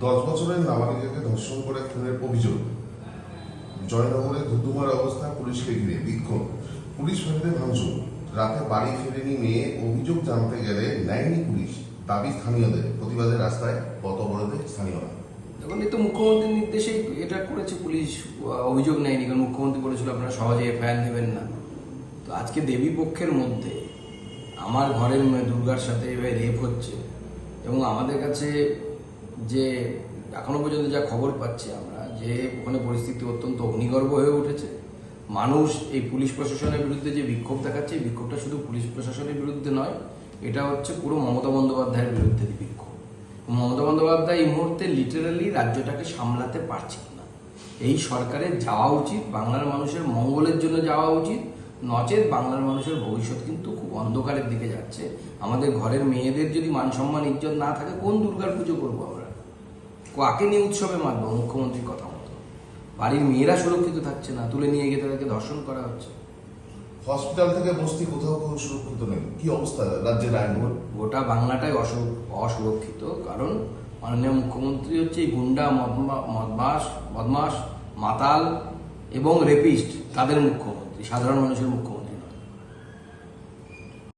দশ বছরের নাবালিকাকে ধর্ষণ করে খুনের অভিযোগ। জয়নগরে ধুধুমার অবস্থা, পুলিশকে ঘিরে বিক্ষোভ। পুলিশ বাড়িতে ভাঙচুর। রাতে বাড়ি ফেরেনি মেয়ে। অভিযোগ জানতে গেলে নেয়নি পুলিশ। দাবি স্থানীয়দের। প্রতিবাদে রাস্তায় পথ অবরোধে স্থানীয়রা। দেখুন, এই তো মুখ্যমন্ত্রীর নির্দেশেই এটা করেছে পুলিশ। অভিযোগ নেয়নি। কারণ মুখ্যমন্ত্রী বলেছিল, আপনারা সহজে এফআইআর নেবেন না। তো আজকে দেবী পক্ষের মধ্যে আমার ঘরের দুর্গার সাথে এভাবে রেপ হচ্ছে এবং আমাদের কাছে যে এখনও পর্যন্ত যা খবর পাচ্ছি আমরা, যে ওখানে পরিস্থিতি অত্যন্ত অগ্নিগর্ভ হয়ে উঠেছে। মানুষ এই পুলিশ প্রশাসনের বিরুদ্ধে যে বিক্ষোভ দেখাচ্ছে, এই বিক্ষোভটা শুধু পুলিশ প্রশাসনের বিরুদ্ধে নয়, এটা হচ্ছে পুরো মমতা বন্দ্যোপাধ্যায়ের বিরুদ্ধে বিক্ষোভ। মমতা বন্দ্যোপাধ্যায় এই মুহূর্তে লিটারালি রাজ্যটাকে সামলাতে পারছেন না এই সরকারের যাওয়া উচিত, বাংলার মানুষের মঙ্গলের জন্য যাওয়া উচিত, নচেত বাংলার মানুষের ভবিষ্যৎ কিন্তু খুব অন্ধকারের দিকে যাচ্ছে। আমাদের ঘরের মেয়েদের যদি মান সম্মান ইজ্জত না থাকে, কোন দুর্গার পুজো করব আমরা? কাকে নিয়ে উৎসবে মানবো? মুখ্যমন্ত্রীর কথা মতো। বাড়ির মেয়েরা সুরক্ষিত থাকছে না তুলে নিয়ে গিয়ে তাদেরকে ধর্ষণ করা হচ্ছে। হসপিটাল থেকে বস্তি কোথাও কোনো সুরক্ষিত নেই। কি অবস্থা? রাজ্যের আইনগুলো? গোটা বাংলাটাই অসু- অসুরক্ষিত কারণ মাননীয় মুখ্যমন্ত্রী হচ্ছে গুন্ডা মদমা- মদমাস বদমাস মাতাল এবং রেপিস্ট তাদের মুখ্যমন্ত্রী সাধারণ মানুষের মুখ্যমন্ত্রী।